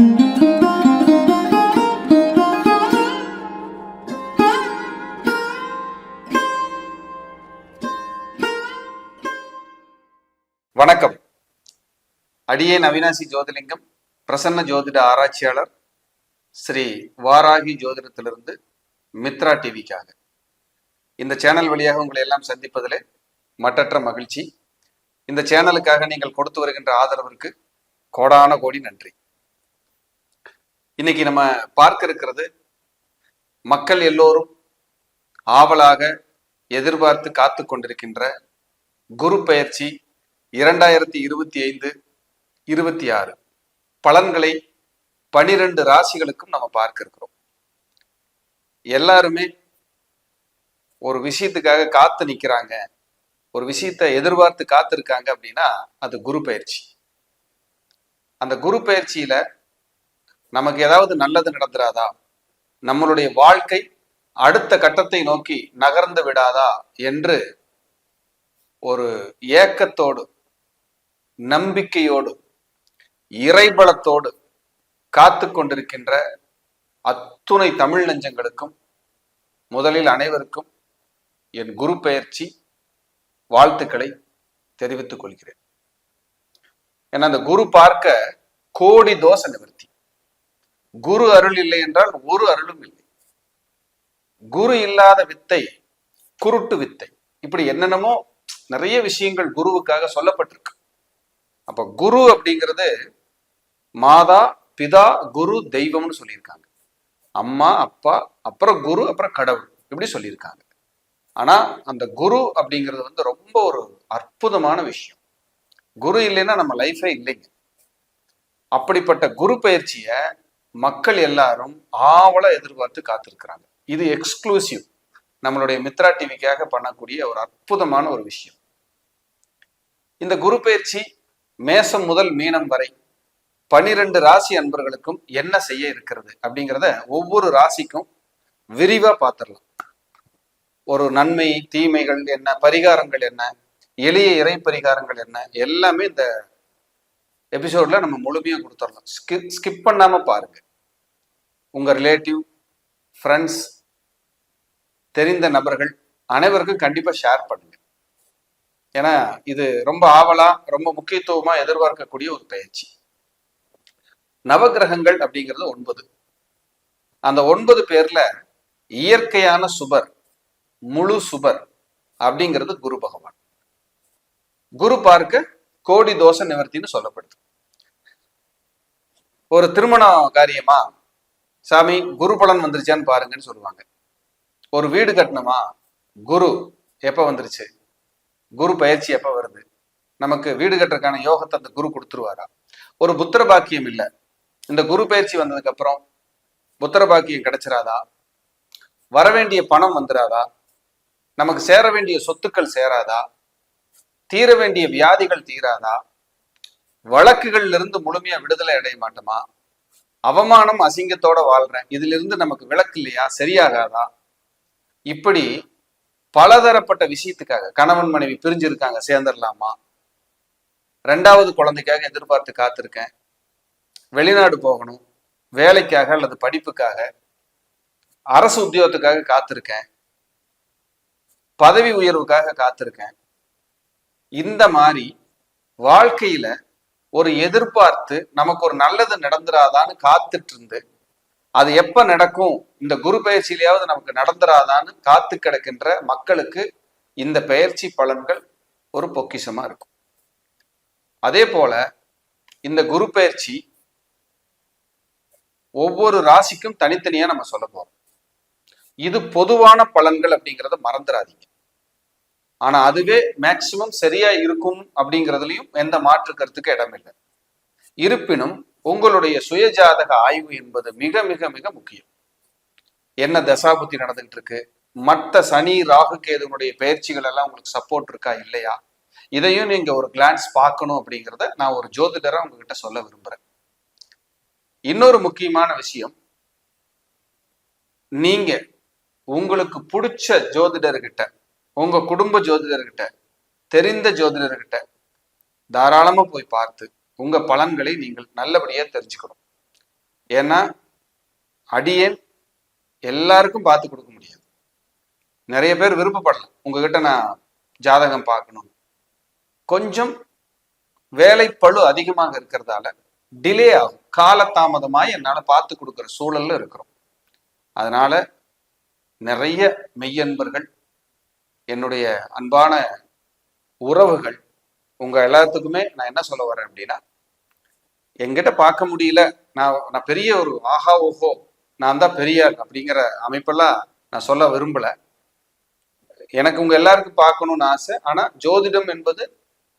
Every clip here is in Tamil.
வணக்கம். அடியே நவீனாசி ஜோதிலிங்கம் பிரசன்ன ஜோதிட ஆராய்ச்சியாளர் ஸ்ரீ வாராகி ஜோதிடத்திலிருந்து மித்ரா டிவிக்காக இந்த சேனல் வழியாக உங்களை எல்லாம் சந்திப்பதிலே மற்றற்ற மகிழ்ச்சி. இந்த சேனலுக்காக நீங்கள் கொடுத்து வருகின்ற ஆதரவிற்கு கோடான கோடி நன்றி. இன்னைக்கு நம்ம பார்க்க இருக்கிறது மக்கள் எல்லோரும் ஆவலாக எதிர்பார்த்து காத்து கொண்டிருக்கின்ற குரு பயிற்சி இரண்டாயிரத்தி இருபத்தி ஐந்து இருபத்தி ஆறு. பலன்களை பனிரெண்டு ராசிகளுக்கும் நம்ம பார்க்க இருக்கிறோம். எல்லாருமே ஒரு விஷயத்துக்காக காத்து நிக்கிறாங்க. ஒரு விஷயத்தை எதிர்பார்த்து காத்திருக்காங்க அப்படின்னா அது குரு பயிற்சி அந்த குரு பயிற்சியில நமக்கு ஏதாவது நல்லது நடந்துராதா? நம்மளுடைய வாழ்க்கை அடுத்த கட்டத்தை நோக்கி நகர்ந்து விடாதா? என்று ஒரு ஏக்கத்தோடு நம்பிக்கையோடு இறைபலத்தோடு காத்து கொண்டிருக்கின்ற அத்துணை தமிழ் நெஞ்சங்களுக்கும் முதலில் அனைவருக்கும் என் குரு பெயர்ச்சி வாழ்த்துக்களை தெரிவித்துக் கொள்கிறேன். ஏன்னா அந்த குரு பார்க்க கோடி தோசை நிவர்த்தி குரு அருள் இல்லை என்றால் ஒரு அருளும் இல்லை. குரு இல்லாத வித்தை குருட்டு வித்தை. இப்படி என்னென்னமோ நிறைய விஷயங்கள் குருவுக்காக சொல்லப்பட்டிருக்கு. அப்ப குரு அப்படிங்கிறது மாதா பிதா குரு தெய்வம்னு சொல்லியிருக்காங்க. அம்மா அப்பா அப்புறம் குரு அப்புறம் கடவுள் இப்படி சொல்லியிருக்காங்க. ஆனா அந்த குரு அப்படிங்கிறது வந்து ரொம்ப ஒரு அற்புதமான விஷயம். குரு இல்லைன்னா நம்ம லைஃபே இல்லைங்க. அப்படிப்பட்ட குரு பயிற்சிய மக்கள் எல்லாரும் ஆவல எதிர்பார்த்து காத்திருக்கிறாங்க. இது எக்ஸ்க்ளூசிவ் நம்மளுடைய மித்ரா டிவிக்காக பண்ணக்கூடிய ஒரு அற்புதமான ஒரு விஷயம். இந்த குரு பயிற்சி மேசம் முதல் மீனம் வரை பனிரெண்டு ராசி அன்பர்களுக்கும் என்ன செய்ய இருக்கிறது அப்படிங்கிறத ஒவ்வொரு ராசிக்கும் விரிவா பார்த்துடலாம் ஒரு நன்மை தீமைகள் என்ன பரிகாரங்கள் என்ன எளிய இறை பரிகாரங்கள் என்ன எல்லாமே இந்த எபிசோட்ல நம்ம முழுமையா கொடுத்துடலாம். ஸ்கிப் ஸ்கிப் பண்ணாம பாருங்க. உங்க ரிலேட்டிவ் ஃப்ரெண்ட்ஸ் தெரிந்த நபர்கள் அனைவருக்கும் கண்டிப்பா ஷேர் பண்ணுங்க. ஏன்னா இது ரொம்ப ஆவலா ரொம்ப முக்கியத்துவமா எதிர்பார்க்கக்கூடிய ஒரு பயிற்சி. நவகிரகங்கள் அப்படிங்கிறது ஒன்பது. அந்த ஒன்பது பேர்ல இயற்கையான சுபர் முழு சுபர் அப்படிங்கிறது குரு பகவான். குரு பார்க்க கோடி தோஷ நிவர்த்தின்னு சொல்லப்படுது. ஒரு திருமண காரியமா சாமி குரு பலன் வந்துருச்சான்னு பாருங்கன்னு சொல்லுவாங்க. ஒரு வீடு கட்டணுமா? குரு எப்ப வந்துருச்சு? குரு பயிற்சி எப்ப வருது? நமக்கு வீடு கட்டுறதுக்கான யோகத்தை அந்த குரு கொடுத்துருவாரா? ஒரு புத்திர பாக்கியம் இல்லை. இந்த குரு பயிற்சி வந்ததுக்கு அப்புறம் புத்திர பாக்கியம் கிடைச்சிராதா? வர வேண்டிய பணம் வந்துடாதா நமக்கு சேர வேண்டிய சொத்துக்கள் சேராதா? தீர வேண்டிய வியாதிகள் தீராதா? வழக்குகள்ல இருந்து முழுமையா விடுதலை அடைய மாட்டோமா? அவமானம் அசிங்கத்தோட வாழ்றேன். இதுல இருந்து நமக்கு விளக்கு இல்லையா? சரியாகாதா? இப்படி பலதரப்பட்ட விஷயத்துக்காக கணவன் மனைவி பிரிஞ்சிருக்காங்க சேர்ந்துடலாமா ரெண்டாவது குழந்தைக்காக எதிர்பார்த்து காத்திருக்கேன். வெளிநாடு போகணும் வேலைக்காக அல்லது படிப்புக்காக. அரசு உத்தியோகத்துக்காக காத்திருக்கேன். பதவி உயர்வுக்காக காத்திருக்கேன். இந்த மாதிரி வாழ்க்கையில ஒரு எதிர்பார்த்து நமக்கு ஒரு நல்லது நடந்துராதான்னு காத்துட்டு இருந்து அது எப்ப நடக்கும்? இந்த குரு பயிற்சியிலேயாவது நமக்கு நடந்துராதான்னு காத்து கிடக்கின்ற மக்களுக்கு இந்த பயிற்சி பலன்கள் ஒரு பொக்கிஷமா இருக்கும். அதே போல இந்த குரு பயிற்சி ஒவ்வொரு ராசிக்கும் தனித்தனியா நம்ம சொல்ல போறோம். இது பொதுவான பலன்கள் அப்படிங்கிறத மறந்துடாதீங்க ஆனா அதுவே மேக்சிமம் சரியா இருக்கும் அப்படிங்கிறதுலையும் எந்த மாற்று கருத்துக்கு இடமில்லை. இருப்பினும் உங்களுடைய சுயஜாதக ஆய்வு என்பது மிக மிக மிக முக்கியம். என்ன தசாபுத்தி நடந்துகிட்டு இருக்கு மற்ற சனி ராகு கேதுனுடைய பயிற்சிகள் எல்லாம் உங்களுக்கு சப்போர்ட் இருக்கா இல்லையா? இதையும் நீங்க ஒரு கிளான்ஸ் பார்க்கணும் அப்படிங்கிறத நான் ஒரு ஜோதிடரா உங்ககிட்ட சொல்ல விரும்புறேன். இன்னொரு முக்கியமான விஷயம் நீங்க உங்களுக்கு பிடிச்ச ஜோதிடர்கிட்ட உங்க குடும்ப ஜோதிடர்கிட்ட தெரிந்த ஜோதிடர்கிட்ட தாராளமா போய் பார்த்து உங்க பலன்களை நீங்கள் நல்லபடியா தெரிஞ்சுக்கணும். ஏன்னா அடியேன் எல்லாருக்கும் பார்த்து கொடுக்க முடியாது. நிறைய பேர் விருப்பப்படலாம் உங்ககிட்ட நான் ஜாதகம் பார்க்கணும். கொஞ்சம் வேலைப்பளு அதிகமாக இருக்கிறதால டிலே ஆகும். காலதாமதமாய் என்னால் பார்த்து கொடுக்குற சூழல்ல இருக்கிறோம். அதனால நிறைய மெய்யன்பர்கள் என்னுடைய அன்பான உறவுகள் உங்க எல்லாத்துக்குமே நான் என்ன சொல்ல வரேன் அப்படின்னா எங்கிட்ட பார்க்க முடியல. நான் நான் பெரிய ஒரு ஆஹா ஓஹோ நான் தான் பெரிய அப்படிங்கிற அமைப்பெல்லாம் நான் சொல்ல விரும்பல. எனக்கு உங்க எல்லாருக்கும் பார்க்கணும்னு ஆசை. ஆனா ஜோதிடம் என்பது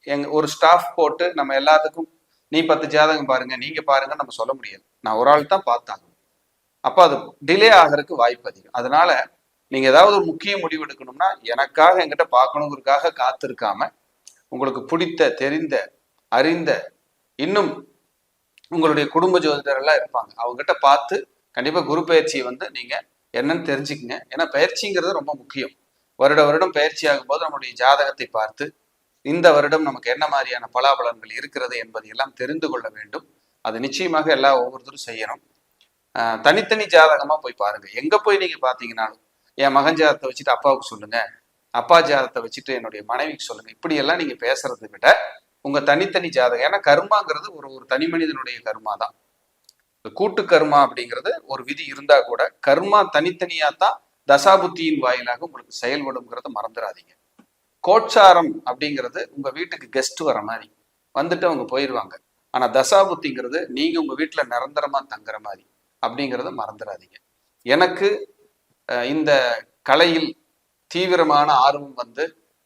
எங்க ஒரு ஸ்டாஃப் போட்டு நம்ம எல்லாத்துக்கும் நீ பத்து ஜாதகம் பாருங்க நீங்க பாருங்க நம்ம சொல்ல முடியாது. நான் ஒரு ஆள் தான் பார்த்தாங்க அப்போ அது டிலே ஆகிறதுக்கு வாய்ப்பு அதிகம். அதனால நீங்க ஏதாவது ஒரு முக்கிய முடிவு எடுக்கணும்னா எனக்காக என்கிட்ட பார்க்கணுங்கிறதுக்காக காத்திருக்காம உங்களுக்கு பிடித்த தெரிந்த அறிந்த இன்னும் உங்களுடைய குடும்ப ஜோதிடர் எல்லாம் இருப்பாங்க. அவங்ககிட்ட பார்த்து கண்டிப்பா குரு பயிற்சியை வந்து நீங்க என்னன்னு தெரிஞ்சுக்கங்க. ஏன்னா பயிற்சிங்கிறது ரொம்ப முக்கியம். வருட வருடம் பயிற்சி ஆகும்போது நம்முடைய ஜாதகத்தை பார்த்து இந்த வருடம் நமக்கு என்ன மாதிரியான பலாபலன்கள் இருக்கிறது என்பதை எல்லாம் தெரிந்து கொள்ள வேண்டும். அது நிச்சயமாக எல்லா ஒவ்வொருத்தரும் செய்யணும். ஆஹ் தனித்தனி ஜாதகமா போய் பாருங்க. எங்க போய் நீங்க பாத்தீங்கன்னாலும் என் மகன் ஜாதத்தை வச்சுட்டு அப்பாவுக்கு சொல்லுங்க. அப்பா ஜாதத்தை வச்சுட்டு என்னுடைய மனைவிக்கு சொல்லுங்க. இப்படி எல்லாம் நீங்க பேசுறதை விட உங்க தனித்தனி ஜாதகம். ஏன்னா கர்மாங்கிறது ஒரு ஒரு தனி மனிதனுடைய கர்மா தான். கூட்டு கர்மா அப்படிங்கிறது ஒரு விதி இருந்தா கூட கர்மா தனித்தனியா தான் தசாபுத்தியின் வாயிலாக உங்களுக்கு செயல்படுங்கிறத மறந்துடாதீங்க. கோட்சாரம் அப்படிங்கிறது உங்க வீட்டுக்கு கெஸ்ட் வர மாதிரி. வந்துட்டு அவங்க போயிடுவாங்க ஆனா தசாபுத்திங்கிறது நீங்க உங்க வீட்டுல நிரந்தரமா தங்குற மாதிரி அப்படிங்கிறத மறந்துடாதீங்க. எனக்கு இந்த கலையில் தீவிரமான ஆர்வம் வந்து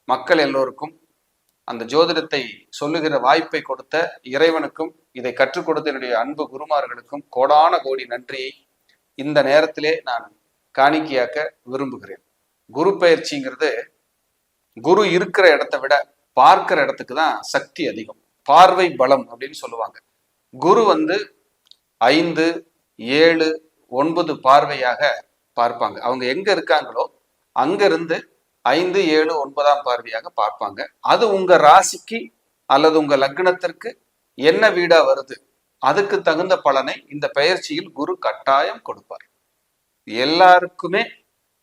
மக்கள் எல்லோருக்கும் அந்த ஜோதிடத்தை சொல்லுகிற வாய்ப்பை கொடுத்த இறைவனுக்கும் இதை கற்றுக் கொடுத்த என்னுடைய அன்பு குருமார்களுக்கும் கோடான கோடி நன்றியை இந்த நேரத்திலே நான் காணிக்கையாக்க விரும்புகிறேன். குரு பயிற்சிங்கிறது குரு இருக்கிற இடத்தை விட பார்க்கிற இடத்துக்கு தான் சக்தி அதிகம். பார்வை பலம் அப்படின்னு சொல்லுவாங்க. குரு வந்து ஐந்து ஏழு ஒன்பது பார்வையாக பார்ப்பாங்க. அவங்க எங்க இருக்காங்களோ அங்கிருந்து ஐந்து ஏழு ஒன்பதாம் பார்வையாக பார்ப்பாங்க. அது உங்க ராசிக்கு அல்லது உங்க லக்னத்திற்கு என்ன வீடா வருது? அதுக்கு தகுந்த பலனை இந்த பயிற்சியில் குரு கட்டாயம் கொடுப்பார். எல்லாருக்குமே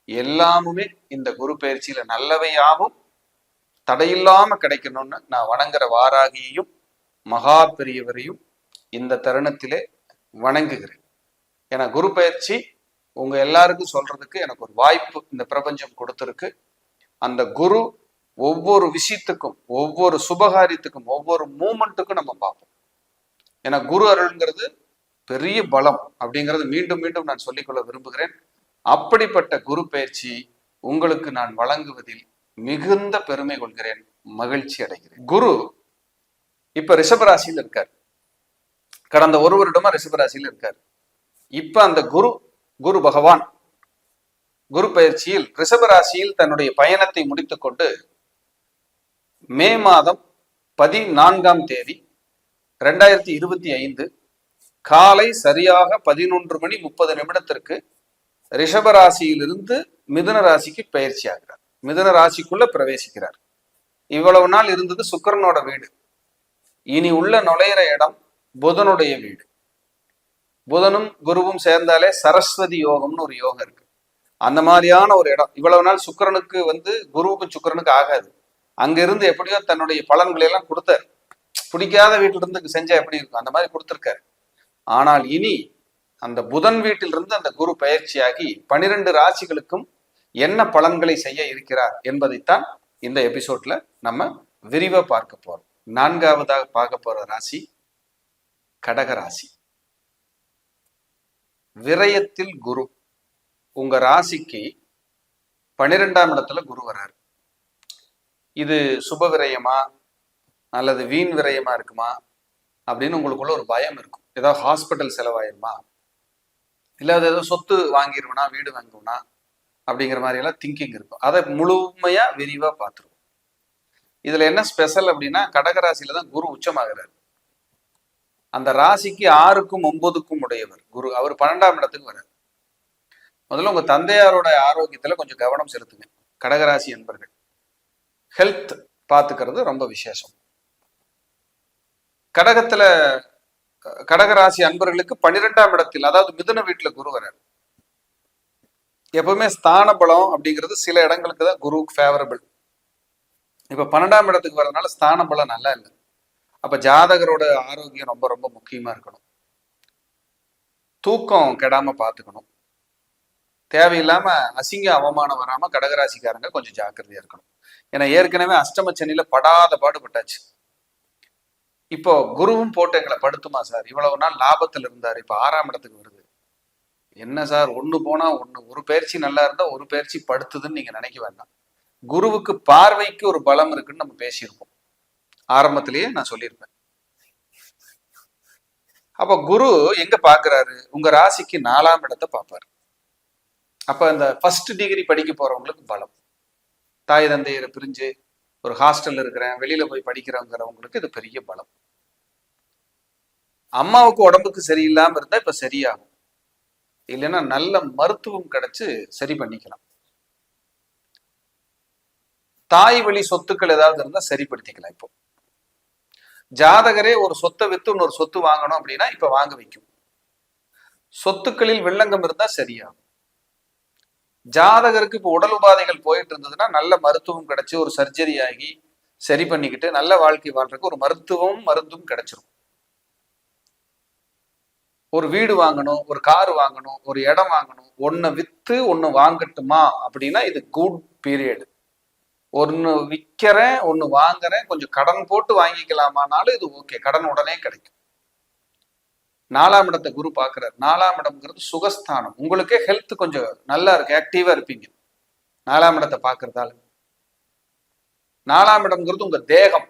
எல்லாமுமே இந்த குரு பயிற்சியில நல்லவையாகவும் தடையில்லாம கிடைக்கணும்னு நான் வணங்குற வாராகியையும் மகா பெரியவரையும் இந்த தருணத்திலே வணங்குகிறேன். ஏன்னா குரு பயிற்சி உங்க எல்லாருக்கும் சொல்றதுக்கு எனக்கு ஒரு வாய்ப்பு இந்த பிரபஞ்சம் கொடுத்துருக்கு. அந்த குரு ஒவ்வொரு விஷயத்துக்கும் ஒவ்வொரு சுபகாரியத்துக்கும் ஒவ்வொரு மூமெண்ட்டுக்கும் நம்ம பார்ப்போம். ஏன்னா குரு அருள்ங்கிறது பெரிய பலம் அப்படிங்கிறது மீண்டும் மீண்டும் நான் சொல்லிக்கொள்ள விரும்புகிறேன். அப்படிப்பட்ட குரு பயிற்சி உங்களுக்கு நான் வழங்குவதில் மிகுந்த பெருமை கொள்கிறேன் மகிழ்ச்சி அடைகிறேன். குரு இப்ப ரிஷபராசியில் இருக்கார். கடந்த ஒரு வருடமா ரிஷபராசியில் இருக்கார். இப்ப அந்த குரு குரு பகவான் குரு பயிற்சியில் ரிஷபராசியில் தன்னுடைய பயணத்தை முடித்துக்கொண்டு மே மாதம் பதினான்காம் தேதி ரெண்டாயிரத்தி இருபத்தி ஐந்து காலை சரியாக பதினொன்று மணி முப்பது நிமிடத்திற்கு ரிஷபராசியிலிருந்து மிதுன ராசிக்கு பயிற்சி ஆகிறார். மிதுன ராசிக்குள்ள பிரவேசிக்கிறார். இவ்வளவு நாள் இருந்தது சுக்கிரனோட வீடு. இனி உள்ள நுழையிற இடம் புதனுடைய வீடு. புதனும் குருவும் சேர்ந்தாலே சரஸ்வதி யோகம்னு ஒரு யோகம் இருக்கு. அந்த மாதிரியான ஒரு இடம். இவ்வளவு நாள் சுக்கிரனுக்கு வந்து குருவுக்கும் சுக்கிரனுக்கு ஆகாது. அங்கிருந்து எப்படியோ தன்னுடைய பலன்களை எல்லாம் கொடுத்தாரு. பிடிக்காத வீட்டிலிருந்து செஞ்சா எப்படி இருக்கும்? அந்த மாதிரி கொடுத்திருக்காரு. ஆனால் இனி அந்த புதன் வீட்டிலிருந்து அந்த குரு பயிற்சியாகி பனிரெண்டு ராசிகளுக்கும் என்ன பலன்களை செய்ய இருக்கிறார் என்பதைத்தான் இந்த எபிசோட்ல நம்ம விரிவா பார்க்க போறோம். நான்காவதாக பார்க்க போற ராசி கடக ராசி. விரயத்தில் குரு. உங்க ராசிக்கு பன்னிரெண்டாம் இடத்துல குரு வர்றாரு இது சுப விரயமா? அல்லது வீண் விரயமா இருக்குமா? அப்படின்னு உங்களுக்குள்ள ஒரு பயம் இருக்கும். ஏதாவது ஹாஸ்பிட்டல் செலவாயிருமா? இல்லை அது ஏதோ சொத்து வாங்கிருவனா வீடு வாங்குவனா அப்படிங்கிற மாதிரியெல்லாம் திங்கிங் இருக்கும். அதை முழுமையா விரிவா பார்த்துருவோம். இதுல என்ன ஸ்பெஷல் அப்படின்னா கடகராசியில தான் குரு உச்சமாகிறாரு. அந்த ராசிக்கு ஆறுக்கும் ஒன்பதுக்கும் உடையவர். குரு அவர் பன்னெண்டாம் இடத்துக்கு வர்றார். முதல்ல உங்க தந்தையாரோட ஆரோக்கியத்துல கொஞ்சம் கவனம் செலுத்துங்க. கடகராசி என்பர்கள் ஹெல்த் பார்த்துக்கிறது ரொம்ப விசேஷம். கடகத்துல கடகராசி அன்பர்களுக்கு பன்னிரெண்டாம் இடத்தில் அதாவது மிதுன வீட்டுல குரு வர்றார். எப்பவுமே ஸ்தான பலம் அப்படிங்கிறது சில இடங்களுக்கு தான் குருவுக்கு ஃபேவரபிள் இப்ப பன்னெண்டாம் இடத்துக்கு வர்றதுனால ஸ்தான பலம் நல்லா இல்லை. அப்ப ஜாதகரோட ஆரோக்கியம் ரொம்ப ரொம்ப முக்கியமா இருக்கணும். தூக்கம் கெடாம பார்த்துக்கணும் தேவையில்லாம அசிங்க அவமானம் வராம கடகராசிக்காரங்க கொஞ்சம் ஜாக்கிரதையா இருக்கணும். ஏன்னா ஏற்கனவே அஷ்டம சனியில படாத பாடுபட்டாச்சு. இப்போ குருவும் போட்டு எங்களை படுத்துமா சார்? இவ்வளவு நாள் லாபத்துல இருந்தார். இப்ப ஆறாம் இடத்துக்கு வருது. என்ன சார்? ஒண்ணு போனா ஒண்ணு. ஒரு பயிற்சி நல்லா இருந்தா ஒரு பயிற்சி படுத்துதுன்னு நீங்க நினைக்க வேண்டாம். குருவுக்கு பார்வைக்கு ஒரு பலம் இருக்குன்னு நம்ம பேசியிருப்போம். ஆரம்பத்திலேயே நான் சொல்லியிருப்பேன். அப்ப குரு எங்க பாக்குறாரு? உங்க ராசிக்கு நாலாம் இடத்தை பார்ப்பாரு அப்ப இந்த ஃபர்ஸ்ட் டிகிரி படிக்க போறவங்களுக்கு பலம். தாய் தந்தையரை பிரிஞ்சு ஒரு ஹாஸ்டல்ல இருக்கிறேன் வெளியில போய் படிக்கிறவங்கிறவங்களுக்கு இது பெரிய பலம். அம்மாவுக்கு உடம்புக்கு சரியில்லாம இருந்தா இப்ப சரியாகும். இல்லைன்னா நல்ல மருத்துவம் கிடைச்சு சரி பண்ணிக்கலாம். தாய் வழி சொத்துக்கள் ஏதாவது இருந்தா சரிப்படுத்திக்கலாம் இப்போ. ஜாதகரே ஒரு சொத்தை வித்து இன்னொரு சொத்து வாங்கணும் அப்படின்னா இப்ப வாங்க வைக்கும். சொத்துக்களில் வில்லங்கம் இருந்தா சரியாகும். ஜாதகருக்கு இப்போ உடல் உபாதைகள் போயிட்டு இருந்ததுன்னா நல்ல மருத்துவம் கிடைச்சி ஒரு சர்ஜரி ஆகி சரி பண்ணிக்கிட்டு நல்ல வாழ்க்கை வாழ்றதுக்கு ஒரு மருத்துவம் மருந்தும் கிடைச்சிரும். ஒரு வீடு வாங்கணும் ஒரு கார் வாங்கணும் ஒரு இடம் வாங்கணும் ஒன்னை வித்து ஒன்னு வாங்கட்டுமா அப்படின்னா இது குட் பீரியடு ஒன்னு விற்கிறேன் ஒன்னு வாங்குறேன் கொஞ்சம் கடன் போட்டு வாங்கிக்கலாமானாலும் இது ஓகே கடன் உடனே கிடைக்கும். நாலாம் இடத்தை குரு பாக்குறாரு நாலாம் இடம்ங்கிறது சுகஸ்தானம். உங்களுக்கே ஹெல்த் கொஞ்சம் நல்லா இருக்கு ஆக்டிவா இருப்பீங்க. நாலாம் இடத்தை பார்க்கறதால. நாலாம் இடம்ங்கிறது உங்க தேகம்.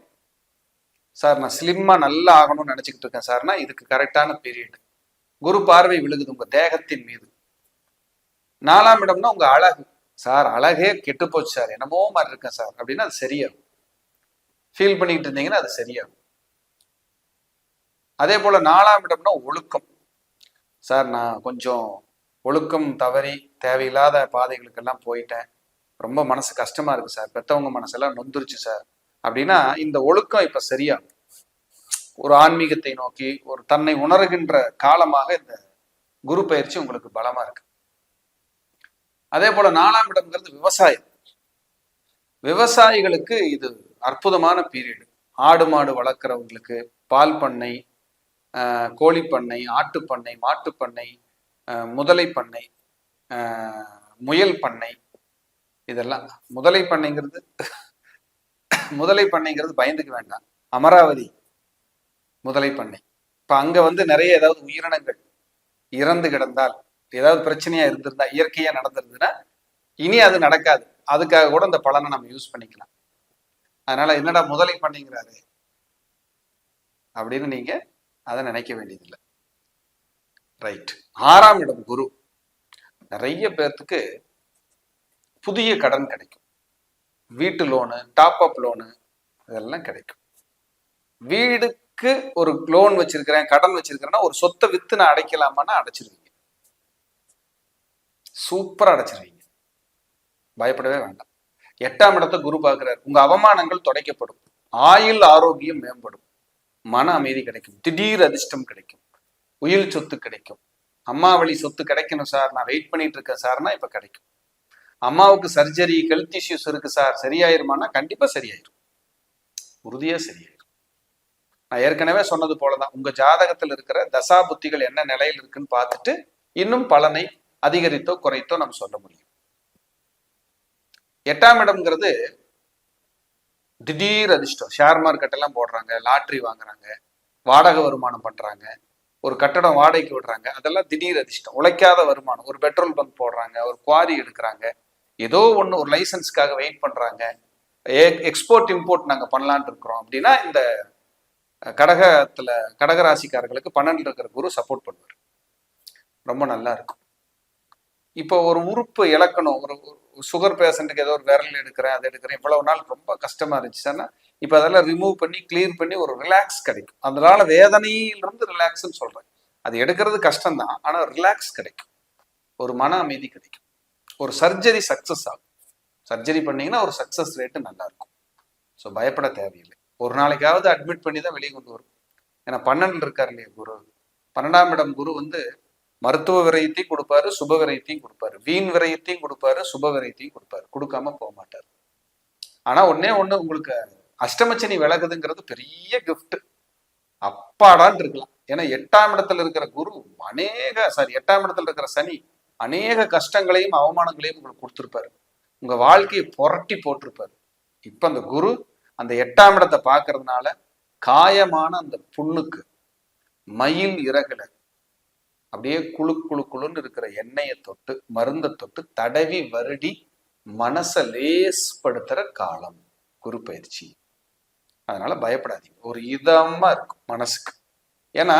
சார் நான் ஸ்லிம்மாக நல்லா ஆகணும்னு நினச்சிக்கிட்டு இருக்கேன் சார்னா இதுக்கு கரெக்டான பீரியட் குரு பார்வை விழுகுது உங்க தேகத்தின் மீது. நாலாம் இடம்னா உங்க அழகு. சார் அழகே கெட்டு போச்சு சார். என்னமோ மாதிரி இருக்கேன் சார். அப்படின்னா அது சரியாகும். ஃபீல் பண்ணிக்கிட்டு இருந்தீங்கன்னா அது சரியாகும். அதே போல நாலாம் இடம்னா ஒழுக்கம். சார் நான் கொஞ்சம் ஒழுக்கம் தவறி தேவையில்லாத பாதைகளுக்கெல்லாம் போயிட்டேன். ரொம்ப மனசு கஷ்டமா இருக்கு சார். பெத்தவங்க மனசெல்லாம் நொந்துருச்சு சார். அப்படின்னா இந்த ஒழுக்கம் இப்ப சரியாகும். ஒரு ஆன்மீகத்தை நோக்கி ஒரு தன்னை உணர்கின்ற காலமாக இந்த குரு பயிற்சி உங்களுக்கு பலமா இருக்கு. அதே போல நாலாம் இடம்ங்கிறது விவசாயம். விவசாயிகளுக்கு இது அற்புதமான பீரியடு. ஆடு மாடு வளர்க்குறவங்களுக்கு பால் பண்ணை ஆஹ் கோழி பண்ணை ஆட்டுப்பண்ணை மாட்டுப்பண்ணை ஆஹ் முதலை பண்ணை ஆஹ் முயல் பண்ணை இதெல்லாம். முதலை பண்ணைங்கிறது முதலை பண்ணைங்கிறது பயந்துக்க வேண்டாம். அமராவதி முதலை பண்ணை இப்ப அங்க வந்து நிறைய ஏதாவது உயிரினங்கள் இறந்து கிடந்தால் ஏதாவது பிரச்சனையா இருந்திருந்தா இயற்கையா நடந்திருந்ததுன்னா இனி அது நடக்காது. அதுக்காக கூட இந்த பலனை நம்ம யூஸ் பண்ணிக்கலாம். அதனால என்னடா முதலை பண்ணிங்கிறாரு? அப்படின்னு நீங்க அதை நினைக்க வேண்டியதில்லை. ரைட் ஆறாம் இடம் குரு. நிறைய பேர்த்துக்கு புதிய கடன் கிடைக்கும். வீட்டு லோனு டாப் அப் லோனு இதெல்லாம் கிடைக்கும். வீடுக்கு ஒரு லோன் வச்சிருக்கிறேன் கடன் வச்சிருக்கிறேன்னா ஒரு சொத்தை வித்து நான் அடைக்கலாமான்னா அடைச்சிருவீங்க சூப்பரா அடைச்சிருவீங்க பயப்படவே வேண்டாம். எட்டாம் இடத்தை குரு பார்க்கிறார். உங்க அவமானங்கள் தொடைக்கப்படும். ஆயுள் ஆரோக்கியம் மேம்படும். மன அமைதி கிடைக்கும். திடீர் அதிர்ஷ்டம் கிடைக்கும். உயிர் சொத்து கிடைக்கும். அம்மா வழி சொத்து கிடைக்கணும் சார். நான் வெயிட் பண்ணிட்டு இருக்கேன் சார்னா இப்ப கிடைக்கும். அம்மாவுக்கு சர்ஜரி ஹெல்த் இஷ்யூஸ் இருக்கு சார். சரியாயிருமானா கண்டிப்பா சரியாயிரும். உறுதியா சரியாயிரும். நான் ஏற்கனவே சொன்னது போலதான். உங்க ஜாதகத்தில் இருக்கிற தசா புத்திகள் என்ன நிலையில் இருக்குன்னு பார்த்துட்டு இன்னும் பலனை அதிகரித்தோ குறைத்தோ நம்ம சொல்ல முடியும். எட்டாம் இடம்ங்கிறது திடீர் அதிர்ஷ்டம். ஷேர் மார்க்கெட் எல்லாம் போடுறாங்க லாட்ரி வாங்குறாங்க வாடகை வருமானம் பண்றாங்க ஒரு கட்டடம் வாடகைக்கு விடுறாங்க அதெல்லாம் திடீர் அதிர்ஷ்டம். உழைக்காத வருமானம். ஒரு பெட்ரோல் பங்க் போடுறாங்க ஒரு குவாரி எடுக்கிறாங்க ஏதோ ஒன்று ஒரு லைசன்ஸ்க்காக வெயிட் பண்றாங்க. எக்ஸ்போர்ட் இம்போர்ட் நாங்கள் பண்ணலான் இருக்கிறோம். அப்படின்னா இந்த கடகத்தில் கடகராசிக்காரர்களுக்கு பன்னெண்டு இருக்கிற குரு சப்போர்ட் பண்ணுவார். ரொம்ப நல்லா இருக்கும். இப்போ ஒரு உறுப்பு இழக்கணும். ஒரு சுகர் பேஷண்ட்டுக்கு ஏதோ ஒரு விரல் எடுக்கிறேன் அதை எடுக்கிறேன். இவ்வளவு நாள் ரொம்ப கஷ்டமா இருந்துச்சுன்னா இப்போ அதெல்லாம் ரிமூவ் பண்ணி கிளியர் பண்ணி ஒரு ரிலாக்ஸ் கிடைக்கும். அதனால வேதனையிலிருந்து ரிலாக்ஸ்ன்னு சொல்றேன். அது எடுக்கிறது கஷ்டம்தான். ஆனால் ரிலாக்ஸ் கிடைக்கும். ஒரு மன அமைதி கிடைக்கும். ஒரு சர்ஜரி சக்சஸ் ஆகும். சர்ஜரி பண்ணீங்கன்னா ஒரு சக்சஸ் ரேட்டு நல்லா இருக்கும் ஸோ பயப்பட தேவையில்லை. ஒரு நாளைக்காவது அட்மிட் பண்ணி தான் வெளியே கொண்டு வரும் ஏன்னா பன்னெண்டு இருக்கார் இல்லையா குரு? பன்னெண்டாம் இடம் குரு வந்து மருத்துவ விரயத்தையும் கொடுப்பாரு சுப விரயத்தையும் கொடுப்பாரு. வீண் விரயத்தையும் கொடுப்பாரு சுப விரயத்தையும் கொடுப்பாரு. கொடுக்காம போக மாட்டார். ஆனா ஒன்னே ஒண்ணு உங்களுக்கு அஷ்டமச்சனி விலகுதுங்கிறது பெரிய கிஃப்ட் அப்பாடான் இருக்கலாம். ஏன்னா எட்டாம் இடத்துல இருக்கிற குரு அநேக சாரி எட்டாம் இடத்துல இருக்கிற சனி அநேக கஷ்டங்களையும் அவமானங்களையும் உங்களுக்கு கொடுத்துருப்பாரு. உங்க வாழ்க்கையை புரட்டி போட்டிருப்பாரு. இப்ப அந்த குரு அந்த எட்டாம் இடத்தை பார்க்கறதுனால காயமான அந்த புண்ணுக்கு மயில் இறகுல அப்படியே குழு குழு குழுன்னு இருக்கிற எண்ணெயை தொட்டு மருந்தை தொட்டு தடவி வருடி மனசை லேஸ்படுத்துற காலம் குரு பயிற்சி. அதனால பயப்படாதீங்க. ஒரு இதமா இருக்கும் மனசுக்கு. ஏன்னா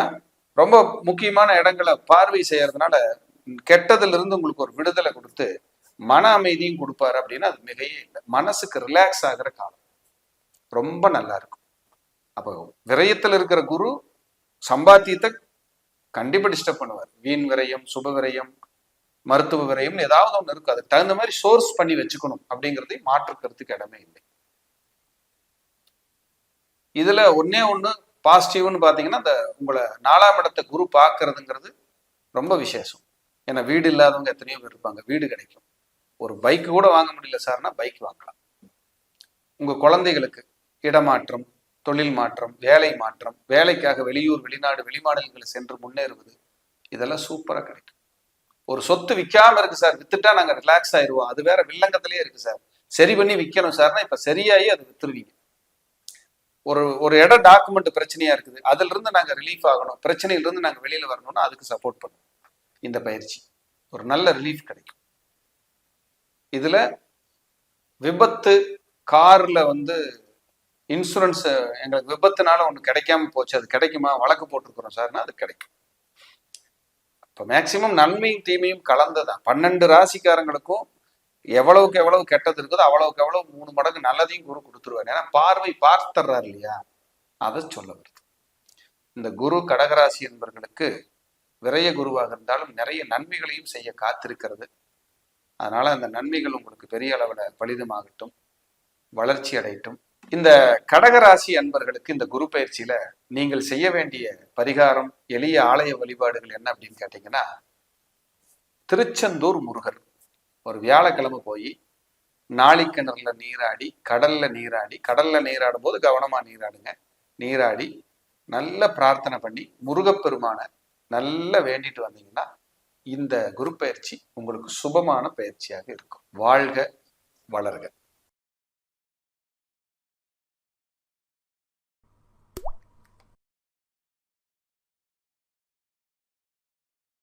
ரொம்ப முக்கியமான இடங்களை பார்வை செய்யறதுனால கெட்டதுல இருந்து உங்களுக்கு ஒரு விடுதலை கொடுத்து மன அமைதியும் கொடுப்பாரு அப்படின்னா அது மிகையே இல்லை. மனசுக்கு ரிலாக்ஸ் ஆகிற காலம். ரொம்ப நல்லா இருக்கும். அப்போ விரயத்தில் இருக்கிற குரு சம்பாத்தியத்தை கண்டிப்பா டிஸ்டர்ப் பண்ணுவார். வீண் விரயம் சுப விரயம் மருத்துவ விரயம்னு ஏதாவது ஒண்ணு இருக்கு அதுக்கு தகுந்த மாதிரி சோர்ஸ் பண்ணி வச்சுக்கணும் அப்படிங்கறதை மாற்றுக்கிறதுக்கு இடமே இல்லை. இதுல ஒன்னே ஒண்ணு பாசிட்டிவ்னு பாத்தீங்கன்னா இந்த உங்களை நாலாம் இடத்தை குரு பார்க்கறதுங்கிறது ரொம்ப விசேஷம். ஏன்னா வீடு இல்லாதவங்க எத்தனையோ பேர் இருப்பாங்க. வீடு கிடைக்கும். ஒரு பைக் கூட வாங்க முடியல சார்னா பைக் வாங்கலாம். உங்க குழந்தைகளுக்கு இடமாற்றம் தொழில் மாற்றம் வேலை மாற்றம் வேலைக்காக வெளியூர் வெளிநாடு வெளிமாநிலங்களை சென்று முன்னேறுவது இதெல்லாம் சூப்பராக கிடைக்கும். ஒரு சொத்து விற்காம இருக்கு சார். வித்துட்டா நாங்கள் ரிலாக்ஸ் ஆயிடுவோம் அது வேற வில்லங்கத்திலேயே இருக்கு சார். சரி பண்ணி விற்கணும் சார்னா இப்போ சரியாயி அது வித்துருவீங்க. ஒரு ஒரு இடம் டாக்குமெண்ட் பிரச்சனையா இருக்குது. அதுல இருந்து நாங்கள் ரிலீஃப் ஆகணும். பிரச்சனையிலிருந்து நாங்கள் வெளியில வரணும்னா அதுக்கு சப்போர்ட் பண்ணுவோம். இந்த பயிற்சி. ஒரு நல்ல ரிலீஃப் கிடைக்கும். இதுல விபத்து கார்ல வந்து இன்சூரன்ஸ் எங்களுக்கு விபத்துனால ஒன்று கிடைக்காம போச்சு. அது கிடைக்குமா? வழக்கு போட்டிருக்கிறோம் சார்னா அது கிடைக்கும். இப்போ மேக்சிமம் நன்மையும் தீமையும் கலந்துதான் பன்னெண்டு ராசிக்காரங்களுக்கும் எவ்வளவுக்கு எவ்வளவு கெட்டது இருக்குதோ அவ்வளவுக்கு எவ்வளவு மூணு மடங்கு நல்லதையும் குரு கொடுத்துருவாரு. ஏன்னா பார்வை பார்த்துறாரு இல்லையா? அதை சொல்ல வருது. இந்த குரு கடகராசி என்பவர்களுக்கு விரைய குருவாக இருந்தாலும் நிறைய நன்மைகளையும் செய்ய காத்திருக்கிறது. அதனால அந்த நன்மைகள் உங்களுக்கு பெரிய அளவில் பலிதமாகட்டும் வளர்ச்சி அடையட்டும். இந்த கடகராசி அன்பர்களுக்கு இந்த குரு பயிற்சியில நீங்கள் செய்ய வேண்டிய பரிகாரம் எளிய ஆலய வழிபாடுகள் என்ன அப்படின்னு கேட்டீங்கன்னா திருச்செந்தூர் முருகர். ஒரு வியாழக்கிழமை போய் நாளிக்கிணறுல நீராடி கடல்ல நீராடி கடல்ல நீராடும் போது கவனமா நீராடுங்க. நீராடி நல்ல பிரார்த்தனை பண்ணி முருகப்பெருமான நல்ல வேண்டிட்டு வந்தீங்கன்னா இந்த குரு பயிற்சி உங்களுக்கு சுபமான பயிற்சியாக இருக்கும். வாழ்க வளர்க.